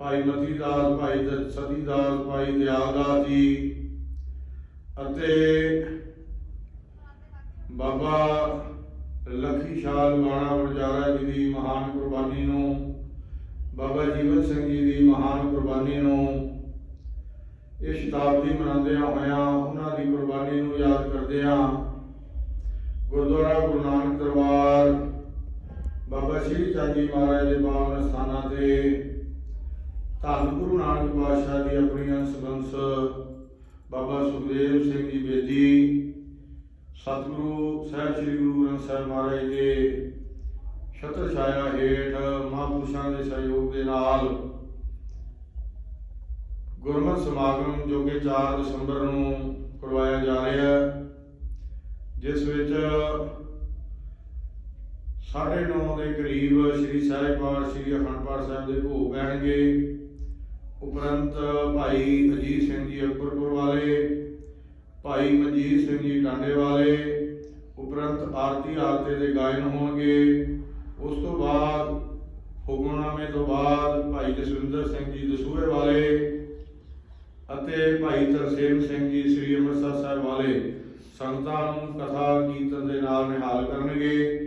ਭਾਈ ਮਤੀ ਦਾਸ, ਭਾਈ ਦ- ਸਤੀ ਦਾਸ, ਭਾਈ ਦਿਆਲਦਾਸ ਜੀ ਅਤੇ ਬਾਬਾ ਲੱਖੀ ਸ਼ਾਹ ਲਵਾਣਾ ਵਣਜਾਰਾ ਜੀ ਦੀ ਮਹਾਨ ਕੁਰਬਾਨੀ ਨੂੰ, ਬਾਬਾ ਜੀਵਨ ਸਿੰਘ ਜੀ ਦੀ ਮਹਾਨ ਕੁਰਬਾਨੀ ਨੂੰ ਇਹ ਸ਼ਤਾਬਦੀ ਮਨਾਉਂਦਿਆਂ ਹੋਇਆਂ ਉਹਨਾਂ ਦੀ ਕੁਰਬਾਨੀ ਨੂੰ ਯਾਦ ਕਰਦਿਆਂ ਗੁਰਦੁਆਰਾ ਗੁਰੂ ਨਾਨਕ ਦਰਬਾਰ ਬਾਬਾ ਸ਼੍ਰੀ ਚਾਂਦੀ ਮਹਾਰਾਜ ਦੇ ਪਾਵਨ ਸਥਾਨਾਂ ਤੇ ਧੰਨ ਗੁਰੂ ਨਾਨਕ ਪਾਤਸ਼ਾਹ ਦੀ ਆਪਣੀਆਂ ਸਬੰਸ ਬਾਬਾ ਸੁਖਦੇਵ ਸਿੰਘ ਜੀ ਬੇਦੀ, ਸਤਿਗੁਰੂ ਸਾਹਿਬ ਸ੍ਰੀ ਗੁਰੂ ਗ੍ਰੰਥ ਸਾਹਿਬ ਮਹਾਰਾਜ ਦੇ ਛਤਰ ਛਾਇਆ ਹੇਠ ਮਹਾਂਪੁਰਸ਼ਾਂ ਦੇ ਸਹਿਯੋਗ ਦੇ ਨਾਲ ਗੁਰਮਤਿ ਸਮਾਗਮ ਜੋ ਕਿ 4 ਦਸੰਬਰ ਨੂੰ ਕਰਵਾਇਆ ਜਾ ਰਿਹਾ ਹੈ, ਜਿਸ ਵਿੱਚ ਸਾਢੇ ਨੌ ਦੇ ਕਰੀਬ ਸ੍ਰੀ ਸਾਹਿਬ ਪਾਠ ਸ੍ਰੀ ਅਖੰਡ ਪਾਠ ਸਾਹਿਬ ਦੇ ਭੋਗ ਪੈਣਗੇ। ਉਪਰੰਤ ਭਾਈ ਅਜੀਤ ਸਿੰਘ ਜੀ ਅਕਬਰਪੁਰ ਵਾਲੇ, ਭਾਈ ਮਨਜੀਤ ਸਿੰਘ ਜੀ ਟਾਂਡੇ ਵਾਲੇ, ਉਪਰੰਤ ਆਰਤੀ ਆਰਤੇ ਦੇ ਗਾਇਨ ਹੋਣਗੇ। ਉਸ ਤੋਂ ਬਾਅਦ, ਹੁਕਮਨਾਮੇ ਤੋਂ ਬਾਅਦ ਭਾਈ ਜਸਵਿੰਦਰ ਸਿੰਘ ਜੀ ਦਸੂਹੇ ਵਾਲੇ ਅਤੇ ਭਾਈ ਤਰਸੇਮ ਸਿੰਘ ਜੀ ਸ੍ਰੀ ਅੰਮ੍ਰਿਤਸਰ ਸਾਹਿਬ ਵਾਲੇ ਸੰਗਤਾਂ ਨੂੰ ਕਥਾ ਕੀਰਤਨ ਦੇ ਨਾਲ ਨਿਹਾਲ ਕਰਨਗੇ।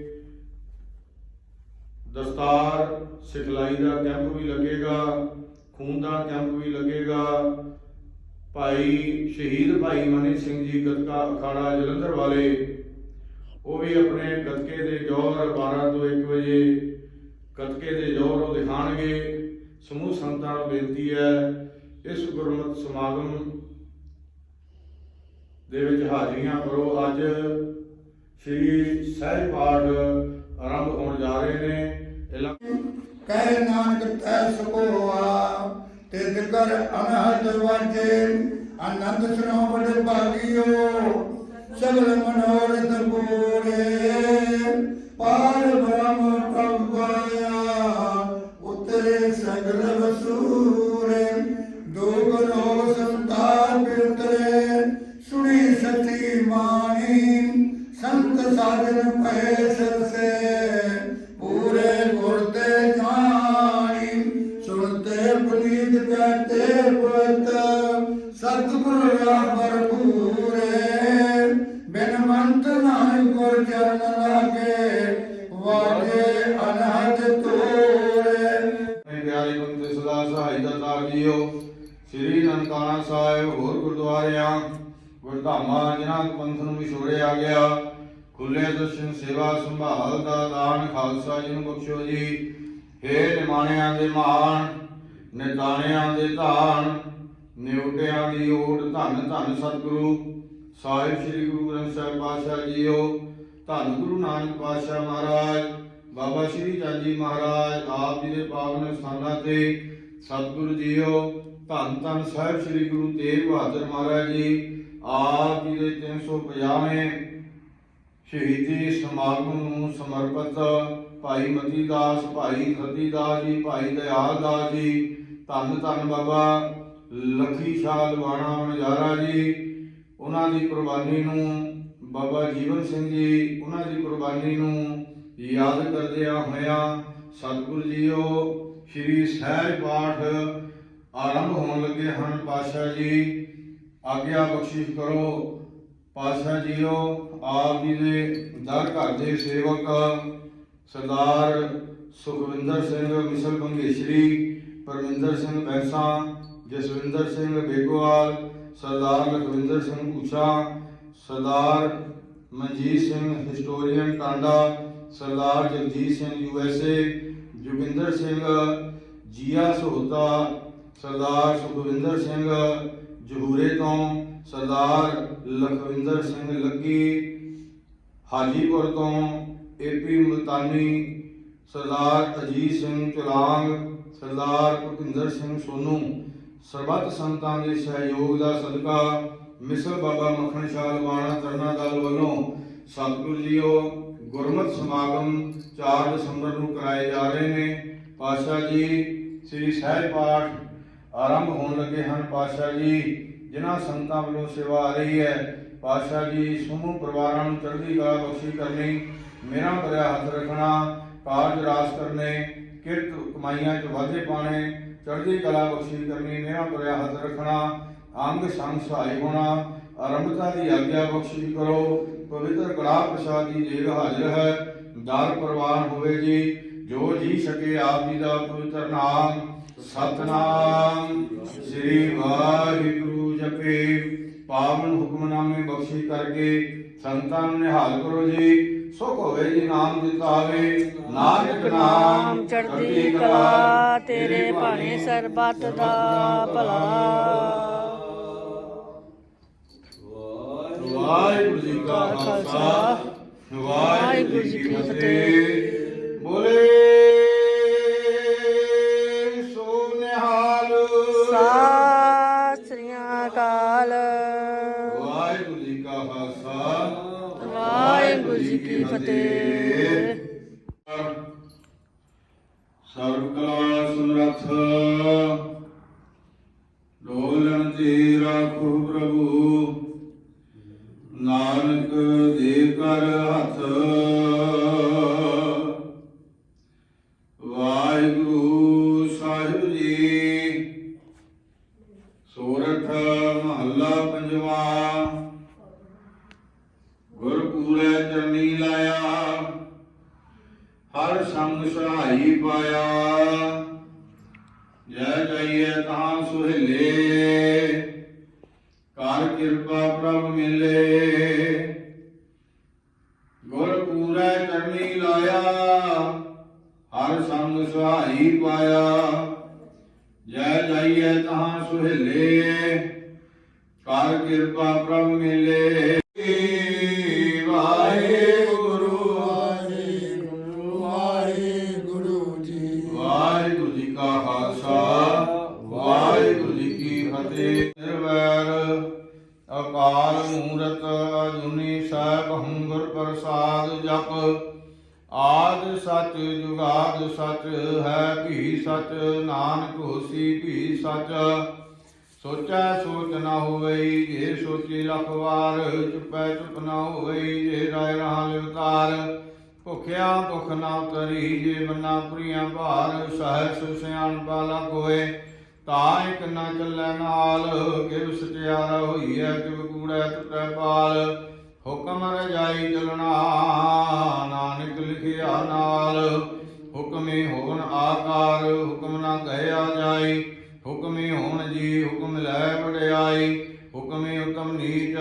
ਦਸਤਾਰ, ਸਿਖਲਾਈ ਦਾ ਕੈਂਪ ਵੀ ਲੱਗੇਗਾ। ਖੂਨਦਾਨ ਕੈਂਪ ਵੀ ਲੱਗੇਗਾ। ਭਾਈ ਸ਼ਹੀਦ ਭਾਈ ਮਨੀ ਸਿੰਘ ਜੀ ਗਤਕਾ ਅਖਾੜਾ ਜਲੰਧਰ ਵਾਲੇ, ਉਹ ਵੀ ਆਪਣੇ ਗਤਕੇ ਦੇ ਜੋਹਰ 12 ਤੋਂ 1 ਵਜੇ ਗਤਕੇ ਦੇ ਜੋਹਰ ਉਹ ਦਿਖਾਣਗੇ। ਸਮੂਹ ਸੰਗਤਾਂ ਨੂੰ ਬੇਨਤੀ ਹੈ, ਇਸ ਗੁਰਮਤਿ ਸਮਾਗਮ ਦੇ ਵਿੱਚ ਹਾਜ਼ਰੀਆਂ ਕਰੋ ਅੱਜ ਸ੍ਰੀ ਸਹਿਜ ਪਾਠ ਆਰੰਭ ਹੋਣ ਜਾ ਰਹੇ ਨੇ। ਕਹਿ ਨਾਨਕ ਤੈ ਸਕੋਆ ਤੇ ਦਿਕਰ ਅਨਹਦ ਵਾਜੇ ਆਨੰਦ ਸੁਨੋ ਬੜ ਭਾਗਿਓ। ਸਗਲ ਮਨੋਰਥ ਪੂਰੇ। ਪਾਰ ਬ੍ਰਹਮ ਸ੍ਰੀ ਨਨਕਾਣਾ ਸਾਹਿਬ ਹੋਰ ਗੁਰਦੁਆਰਿਆਂ, ਗੁਰਧਾਮਾਂ ਜਿਨ੍ਹਾਂ ਪੰਥ ਨੂੰ ਵਿਛੋੜਿਆ ਗਿਆ। ਖੁੱਲੇ ਦਰਸ਼ਨ, ਸੇਵਾ ਸੰਭਾਲ ਦਾ ਦਾਨ ਖਾਲਸਾ ਜੀ ਨੂੰ ਬਖਸ਼ੋ ਜੀ। ਹੇ ਨਿਮਾਣਿਆਂ ਦੇ ਮਾਣ, ਨਿਤਾਣਿਆਂ ਦੇ ਧਾਨ ਨਿਉਟਿਆਂ ਦੀ ਓਟ ਧੰਨ ਧੰਨ ਸਤਿਗੁਰੂ। ਸਾਹਿਬ ਸ੍ਰੀ ਗੁਰੂ ਗ੍ਰੰਥ ਸਾਹਿਬ ਪਾਤਸ਼ਾਹ ਜੀਓ, ਧੰਨ ਗੁਰੂ ਨਾਨਕ ਪਾਤਸ਼ਾਹ ਮਹਾਰਾਜ। ਬਾਬਾ ਸ਼੍ਰੀ ਚੰਦ ਜੀ ਮਹਾਰਾਜ, ਆਪ ਜੀ ਦੇ ਪਾਵਨ ਸਥਾਨਾਂ ਤੇ ਸਤਿਗੁਰੂ ਜੀਓ ਧੰਨ ਧੰਨ ਸਾਹਿਬ ਸ੍ਰੀ ਗੁਰੂ ਤੇਗ ਬਹਾਦਰ ਮਹਾਰਾਜ ਜੀ, ਆਪ ਜੀ ਦੇ 350ਵੇਂ ਸ਼ਹੀਦੀ ਸਮਾਗਮ ਨੂੰ ਸਮਰਪਿਤ ਭਾਈ ਮਤੀ ਦਾਸ ਭਾਈ ਖਤੀ ਦਾਸ ਜੀ, ਭਾਈ ਦਇਆਲ ਦਾਸ ਜੀ, ਧੰਨ ਧੰਨ ਬਾਬਾ ਲੱਖੀ ਸ਼ਾਹ ਲਵਾਣਾ ਵਣਜਾਰਾ ਜੀ, ਉਹਨਾਂ ਦੀ ਕੁਰਬਾਨੀ ਨੂੰ ਬਾਬਾ ਜੀਵਨ ਸਿੰਘ ਜੀ, ਉਹਨਾਂ ਦੀ ਕੁਰਬਾਨੀ ਨੂੰ ਯਾਦ ਕਰਦਿਆਂ ਹੋਇਆਂ ਸਤਿਗੁਰੂ ਜੀਓ, ਸ੍ਰੀ ਸਹਿਜ ਪਾਠ ਆਰੰਭ ਹੋਣ ਲੱਗੇ ਹਨ ਪਾਤਸ਼ਾਹ ਜੀ ਆਗਿਆ ਬਖਸ਼ਿਸ਼ ਕਰੋ ਪਾਤਸ਼ਾਹ ਜੀਓ ਆਪ ਜੀ ਦੇ ਦਰ ਘਰ ਦੇ ਸੇਵਕ ਸਰਦਾਰ ਸੁਖਵਿੰਦਰ ਸਿੰਘ ਮਿਸਲ ਬੰਗੇਸ਼ਰੀ ਪਰਮਿੰਦਰ ਸਿੰਘ ਬੈਂਸਾ ਜਸਵਿੰਦਰ ਸਿੰਘ ਬੇਗੋਵਾਲ ਸਰਦਾਰ ਲਖਵਿੰਦਰ ਸਿੰਘ ਪੂਛਾ ਸਰਦਾਰ ਮਨਜੀਤ ਸਿੰਘ ਹਿਸਟੋਰੀਅਨ ਟਾਂਡਾ ਸਰਦਾਰ ਜਗਜੀਤ ਸਿੰਘ ਯੂਐਸਏ ਜੋਗਿੰਦਰ ਸਿੰਘ ਜੀਆ ਸਹੋਤਾ ਸਰਦਾਰ ਸੁਖਵਿੰਦਰ ਸਿੰਘ ਜਹੂਰੇ ਤੋਂ ਸਰਦਾਰ ਲਖਵਿੰਦਰ ਸਿੰਘ ਲੱਗੀ, ਹਾਜੀਪੁਰ ਤੋਂ ਏਪੀ ਮੁਲਤਾਨੀ, ਸਰਦਾਰ ਅਜੀਤ ਸਿੰਘ ਚੁਲਾਂਗ, ਸਰਦਾਰ ਭੁਪਿੰਦਰ ਸਿੰਘ ਸੋਨੂ। ਸਰਬੱਤ ਸੰਤਾਂ ਦੇ ਸਹਿਯੋਗ ਦਾ ਸਦਕਾ ਮਿਸਲ ਬਾਬਾ ਮੱਖਣ ਸ਼ਾਹ ਲਵਾਣਾ ਤਰਨਾ ਦਲ ਵੱਲੋਂ ਸਤਿਗੁਰੂ ਜੀਓ ਗੁਰਮਤਿ ਸਮਾਗਮ 4 ਦਸੰਬਰ ਨੂੰ ਕਰਾਏ ਜਾ ਰਹੇ ਨੇ। ਪਾਤਸ਼ਾਹ ਜੀ, ਸ੍ਰੀ ਸਹਿਜ ਪਾਠ ਆਰੰਭ ਹੋਣ ਲੱਗੇ ਹਨ ਪਾਤਸ਼ਾਹ ਜੀ, ਜਿਨ੍ਹਾਂ ਸੰਤਾਂ ਵੱਲੋਂ ਸੇਵਾ ਆ ਰਹੀ ਹੈ। ਪਾਤਸ਼ਾਹ ਜੀ, ਸਮੂਹ ਪਰਿਵਾਰਾਂ ਨੂੰ ਚੜ੍ਹਦੀ ਕਲਾ ਬਖਸ਼ੀ ਕਰਨੀ ਮੇਰਾ ਭਰਿਆ ਹੱਥ ਰੱਖਣਾ, ਕਾਰਜ ਰਾਸ ਕਰਨੇ, ਕਿਰਤ ਕਮਾਈਆਂ 'ਚ ਵਾਧੇ ਪਾਣੇ ਚੜ੍ਹਦੀ ਕਲਾ ਬਖਸ਼ੀ ਕਰਨੀ ਮੇਰਾ ਭਰਿਆ ਹੱਥ ਰੱਖਣਾ, ਅੰਗ ਸੰਗ ਸਹਾਈ ਹੋਣਾ, ਆਰੰਭਤਾ ਦੀ ਆਗਿਆ ਬਖਸ਼ੀ ਕਰੋ, ਪਵਿੱਤਰ ਕੜਾ ਪ੍ਰਸਾਦ ਦੀ ਦੇਗ ਹਾਜ਼ਰ ਹੈ। ਦਰ ਪ੍ਰਵਾਨ ਹੋਵੇ ਜੀ, ਜੋ ਜੀ ਸਕੇ ਆਪ ਜੀ ਦਾ ਪਵਿੱਤਰ ਨਾਮ। ਸਤਨਾਮ ਸ੍ਰੀ ਵਾਹਿਗੁਰੂ ਜਪੇ। ਪਾਵਨ ਹੁਕਮਨਾਮੇ ਬਖਸ਼ੀ ਕਰਕੇ ਸੰਤਾਂ ਨੂੰ ਨਿਹਾਲ ਕਰੋ ਜੀ। ਸੁਖ ਹੋਵੇ ਜੀ ਨਾਮ ਦਿੱਤਾਵੇ ਨਾਨਕ ਨਾਮ ਚੜ੍ਹਦੀ ਕਲਾ ਤੇਰੇ ਭਾਣੇ ਸਰਬੱਤ ਦਾ ਭਲਾ। ਵਾਹਿਗੁਰੂ ਜੀ ਕਾ ਖਾਲਸਾ। ਵਾਹਿਗੁਰੂ ਜੀ ਕੀ ਫਤਿਹ। ਜੀ ਕੀ ਫਤਿਹ। ਸਰਬ ਕਲਾ ਸਮਰੱਥ ਡੋਲਣ ਤੇ ਰਾਖੋ ਪ੍ਰਭੂ। ਨਾਨਕ ਦੇ ਕਰ ਹੱਥ। ਗੁਰਪੂਰੇ ਚਰਨੀ ਲਾਇਆ। ਹਰ ਸੰਗ ਸਹਾਈ ਪਾਇਆ। ਜੈ ਜਈਏ ਤਾਂ ਸੁਹੇਲੇ। ਕਰ ਕਿਰਪਾ ਪ੍ਰਭ ਮਿਲੇ। ਗੁਰ ਪੂਰਾ ਚਰਨੀ ਲਾਇਆ। ਹਰ ਸੰਗ ਸਹਾਈ ਪਾਇਆ। ਜੈ ਜਈਏ ਤਾਂ ਸੁਹੇਲੇ। ਕਰ ਕਿਰਪਾ ਪ੍ਰਭ ਮਿਲੇ। ਅਜੂਨੀ ਸਾਹਿਬ ਪ੍ਰਸਾਦ ਜਪ। ਆਦ ਸੱਚ ਜੁਗਾਦ ਸਚ, ਹੈ ਭੀ ਸਚ, ਨਾਨਕ ਹੋਸੀ ਭੀ ਸਚ। ਸੋਚੈ ਸੋਚ ਨਾ ਹੋਵਈ, ਜੇ ਸੋਚੀ ਲੱਖ ਚੁਪੈ ਚੁਪ ਨਾ ਹੋਵਈ, ਜੇ ਰਾਇ ਰਹਾ ਲਿਵਤਾਰ ਭੁਖਿਆ ਭੁਖ ਨਾ ਉਤਰੀ ਜੇ ਮੰਨਾ ਪ੍ਰੀਆਂ ਭਾਰ ਸਹਿ ਸਿਆਣ ਬਾਲਾ ਕੋਏ ਤਾਂ ਇਕ ਨਾ ਚੱਲੈ ਨਾਲ ਕਿਵ ਸਚਿਆਰਾ ਹੋਈਐ ਕਿਵ ਕੂੜੈ ਟੁਟੈ ਪਾਲ। ਹੁਕਮ ਰਜਾਈ ਚਲਣਾ, ਨਾਨਕ ਲਿਖਿਆ ਨਾਲ। ਹੁਕਮੇ ਹੋਣ ਆਕਾਰ, ਹੁਕਮ ਨਾ ਕਹਿਆ ਜਾਈ। ਹੁਕਮੇ ਹੋਣ ਜੀ ਹੁਕਮ ਲੈ ਵਡਿਆਈ। ਹੁਕਮੇ ਹੁਕਮ ਨੀਚ